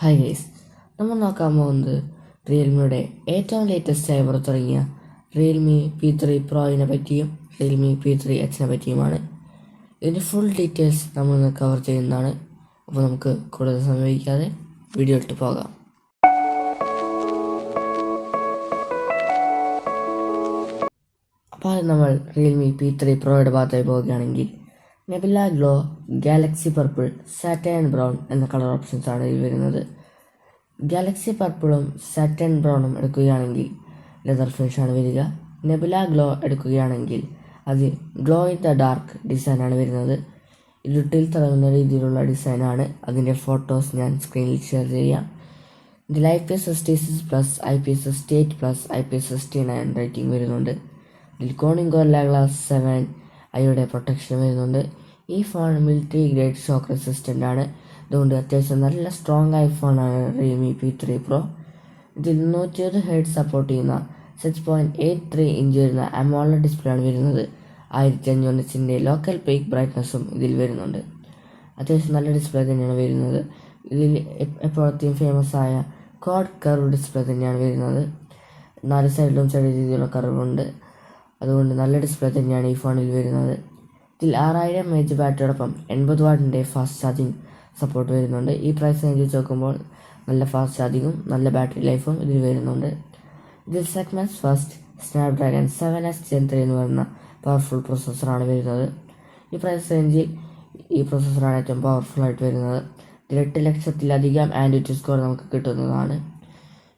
Hi guys നമ്മൾ നോക്കാൻ പോകുന്നത് റിയൽമിയുടെ ഏറ്റവും ലേറ്റസ്റ്റ് ആയി പുറത്തിറങ്ങിയ റിയൽമി പി ത്രീ പ്രോയിനെ പറ്റിയും റിയൽമി പി ത്രീ എച്ചിനെ പറ്റിയുമാണ്. ഇതിന്റെ ഫുൾ ഡീറ്റെയിൽസ് നമ്മൾ ഇന്ന് കവർ ചെയ്യുന്നതാണ്. അപ്പോൾ നമുക്ക് കൂടുതൽ സമയിക്കാതെ വീഡിയോ ഇട്ട് പോകാം. അപ്പോൾ നമ്മൾ റിയൽമി പി ത്രീ പ്രോയുടെ ഭാഗത്തായി പോവുകയാണെങ്കിൽ nebula glow galaxy purple Saturn brown എന്ന കളർ ഓപ്ഷൻസ് ആണ് ഇതിൽ വരുന്നത്. ഗാലക്സി പർപ്പിളും സാറ്റേൺ ബ്രൗണും എടുക്കുകയാണെങ്കിൽ ലെതർ ഫിനിഷ് ആണ് വരിക. നെബില ഗ്ലോ എടുക്കുകയാണെങ്കിൽ അത് ഗ്ലോ ഇൻ ദ ഡാർക്ക് ഡിസൈനാണ് വരുന്നത്. ഇരുട്ടിൽ തിളങ്ങുന്ന രീതിയിലുള്ള ഡിസൈനാണ് അതിന്റെ ഫോട്ടോസ് ഞാൻ സ്ക്രീനിൽ ഷെയർ ചെയ്യാം. ഇതിൽ I P S sixty six plus I P S sixty eight plus I P S sixty nine rating വരുന്നുണ്ട്. ഇതിൽ കോണിംഗ് ഗോർല ഗ്ലാസ് സെവൻ ഐയുടെ പ്രൊട്ടക്ഷൻ വരുന്നുണ്ട്. ഈ phone military grade shock resistant ആണ്. അതുകൊണ്ട് അത്യാവശ്യം നല്ല സ്ട്രോങ് ആയ ഫോണാണ് റിയൽമി പി ത്രീ പ്രോ ഇതിൽ നൂറ്റി ഇരുപത് ഹെഡ് സപ്പോർട്ട് ചെയ്യുന്ന six point eight three inch വരുന്ന അമോള ഡിസ്പ്ലേ ആണ് വരുന്നത്. ആയിരത്തി അഞ്ഞൂറ് ഇഞ്ചിന്റെ ലോക്കൽ പീക്ക് ബ്രൈറ്റ്നസ്സും ഇതിൽ വരുന്നുണ്ട്. അത്യാവശ്യം നല്ല ഡിസ്പ്ലേ തന്നെയാണ് വരുന്നത്. ഇതിൽ എപ്പ- എപ്പോഴത്തെയും ഫേമസ് ആയ കോഡ് കർവ് ഡിസ്പ്ലേ തന്നെയാണ് വരുന്നത്. നാല് സൈഡിലും ചെറിയ രീതിയിലുള്ള കർവുണ്ട് അതുകൊണ്ട് നല്ല ഡിസ്പ്ലേ തന്നെയാണ് ഈ ഫോണിൽ വരുന്നത്. ഇതിൽ ആറായിരം എച്ച് ബാറ്ററിയോടൊപ്പം എൺപത് വാട്ടിന്റെ ഫാസ്റ്റ് ചാർജിങ് സപ്പോർട്ട് വരുന്നുണ്ട്. ഈ പ്രൈസ് റേഞ്ച് വെച്ച് നോക്കുമ്പോൾ നല്ല ഫാസ്റ്റ് ചാർജിങ്ങും നല്ല ബാറ്ററി ലൈഫും ഇതിൽ വരുന്നുണ്ട്. ഇതിൽ segments first Snapdragon seven S gen three എന്ന് പറയുന്ന പവർഫുൾ പ്രോസസ്സറാണ് വരുന്നത്. ഈ പ്രൈസ് റേഞ്ചിൽ ഈ പ്രോസസ്സറാണ് ഏറ്റവും പവർഫുൾ ആയിട്ട് വരുന്നത്. ഇതിൽ എട്ട് ലക്ഷത്തിലധികം ആൻഡ്രോയിഡ് സ്കോർ നമുക്ക് കിട്ടുന്നതാണ്.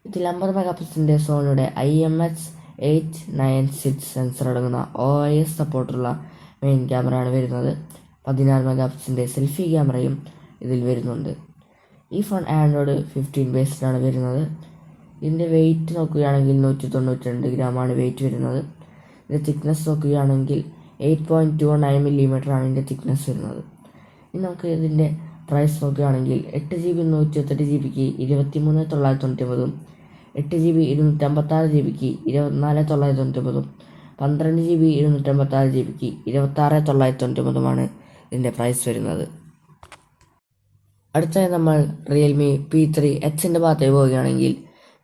ഇതിൽ അമ്പത് മെഗാ പിക്സലിന്റെ സോണിയുടെ I M H eight nine six sensor അടങ്ങുന്ന ഒ ഐ എസ് സപ്പോർട്ടുള്ള മെയിൻ ക്യാമറയാണ് വരുന്നത്. പതിനാറ് മെഗാ പിക്സിന്റെ സെൽഫി ക്യാമറയും ഇതിൽ വരുന്നുണ്ട്. ഈ ഫോൺ ആൻഡ്രോയിഡ് ഫിഫ്റ്റീൻ ആണ് വരുന്നത്. ഇതിന്റെ വെയിറ്റ് നോക്കുകയാണെങ്കിൽ നൂറ്റി തൊണ്ണൂറ്റി രണ്ട് ഗ്രാമാണ് വെയിറ്റ് വരുന്നത്. ഇതിന്റെ തിക്നെസ് നോക്കുകയാണെങ്കിൽ eight point two nine millimetre ആണ് ഇതിന്റെ തിക്നെസ് വരുന്നത്. ഇനി നമുക്ക് ഇതിന്റെ പ്രൈസ് നോക്കുകയാണെങ്കിൽ എട്ട് ജി ബി നൂറ്റി എട്ട് ജി ബിക്ക് ഇരുപത്തി മൂന്ന് തൊള്ളായിരത്തി തൊണ്ണൂറ്റി ഒമ്പതും എട്ട് ജി ബി ഇരുന്നൂറ്റമ്പത്താറ് ജി ബിക്ക് ഇരുപത്തിനാല് തൊള്ളായിരത്തി തൊണ്ണൂറ്റി ഒമ്പതും പന്ത്രണ്ട് ജി ബി ഇരുന്നൂറ്റമ്പത്താറ് ജി ബിക്ക് ഇരുപത്താറ് തൊള്ളായിരത്തി തൊണ്ണൂറ്റി ഒമ്പതുമാണ് ഇതിന്റെ പ്രൈസ് വരുന്നത്. അടുത്തായി നമ്മൾ റിയൽമി പി ത്രീ എച്ചിന്റെ ഭാഗത്തേക്ക് പോവുകയാണെങ്കിൽ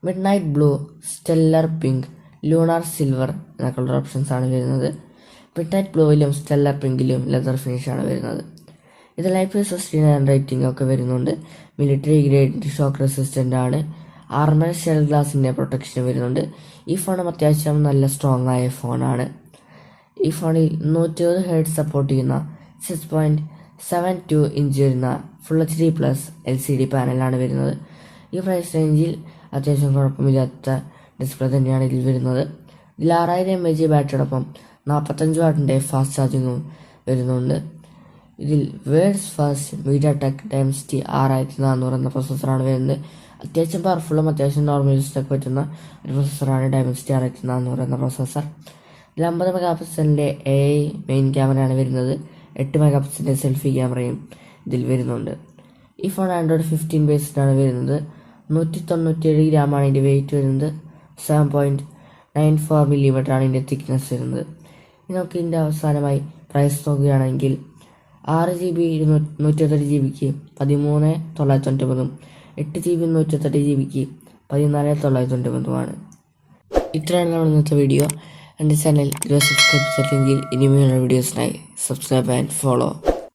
midnight blue stellar pink lunar silver എന്നൊക്കെയുള്ള ഓപ്ഷൻസ് ആണ് വരുന്നത്. മിഡ് നൈറ്റ് ബ്ലൂവിലും സ്റ്റെല്ലർ പിങ്കിലും ലെതർ ഫിനിഷ് ആണ് വരുന്നത്. ഇത് ലൈഫ് സിക്സ്റ്റി നയൻ റേറ്റിംഗ് ഒക്കെ വരുന്നുണ്ട്. മിലിറ്ററി ഗ്രേഡ് ഷോക്ക് റെസിസ്റ്റന്റ് ആണ്. ആർമർ ഷെൽ ഗ്ലാസിന്റെ പ്രൊട്ടക്ഷൻ വരുന്നുണ്ട്. ഈ ഫോണും അത്യാവശ്യം നല്ല സ്ട്രോങ് ആയ ഫോണാണ് ഈ ഫോണിൽ നൂറ്റി ഇരുപത് ഹെഡ് സപ്പോർട്ട് ചെയ്യുന്ന six point seven two inch വരുന്ന full H D plus L C D പാനലാണ് വരുന്നത്. ഈ പ്രൈസ് റേഞ്ചിൽ അത്യാവശ്യം കുഴപ്പമില്ലാത്ത ഡിസ്പ്ലേ തന്നെയാണ് ഇതിൽ വരുന്നത്. ഇതിൽ ആറായിരം എം എ ജി ബാറ്ററിയോടൊപ്പം നാൽപ്പത്തഞ്ച് വാട്ടിന്റെ ഫാസ്റ്റ് ചാർജിങ്ങും വരുന്നുണ്ട്. ഇതിൽ world's first MediaTek Dimensity ആറായിരത്തി നാനൂറ് എന്ന പ്രൊസസ്സറാണ് വരുന്നത്. അത്യാവശ്യം പവർഫുള്ളും അത്യാവശ്യം നോർമൽ യൂസിനൊക്കെ പറ്റുന്ന ഒരു പ്രൊസസ്സറാണ് ഡയമസ്റ്റി ആർ എച്ച് നാനൂറ് എന്ന പ്രൊസസ്സർ ഇതിൽ അമ്പത് മെഗാ പിക്സലിന്റെ എ മെയിൻ ക്യാമറയാണ് വരുന്നത്. എട്ട് മെഗാ പിക്സലിന്റെ സെൽഫി ക്യാമറയും ഇതിൽ വരുന്നുണ്ട്. ഈ ഫോൺ ആൻഡ്രോയിഡ് ഫിഫ്റ്റീൻ ബേസ്ഡാണ് വരുന്നത്. നൂറ്റി ഗ്രാം ആണ് ഇതിന്റെ വെയിറ്റ് വരുന്നത്. Seven point nine four millimetre ആണ് ഇതിന്റെ തിക്നെസ് വരുന്നത്. നമുക്ക് ഇതിന്റെ അവസാനമായി പ്രൈസ് നോക്കുകയാണെങ്കിൽ ആറ് ജി ബി നൂറ്റെട്ട് ജി ബിക്ക് പതിമൂന്ന് തൊള്ളായിരത്തി തൊണ്ണൂറ്റൊമ്പതും എട്ട് ജി ബി നൂറ്റെട്ട് ജി ബിക്ക് പതിനാല് തൊള്ളായിരത്തി തൊണ്ണൂറ്റൊമ്പതുമാണ് ഇത്രയാണ് നമ്മൾ ഇന്നത്തെ വീഡിയോ എന്റെ ചാനൽ സബ്സ്ക്രൈബ് ചെയ്തില്ലെങ്കിൽ ഇനിമേലുള്ള വീഡിയോസിനായി സബ്സ്ക്രൈബ് ആൻഡ് ഫോളോ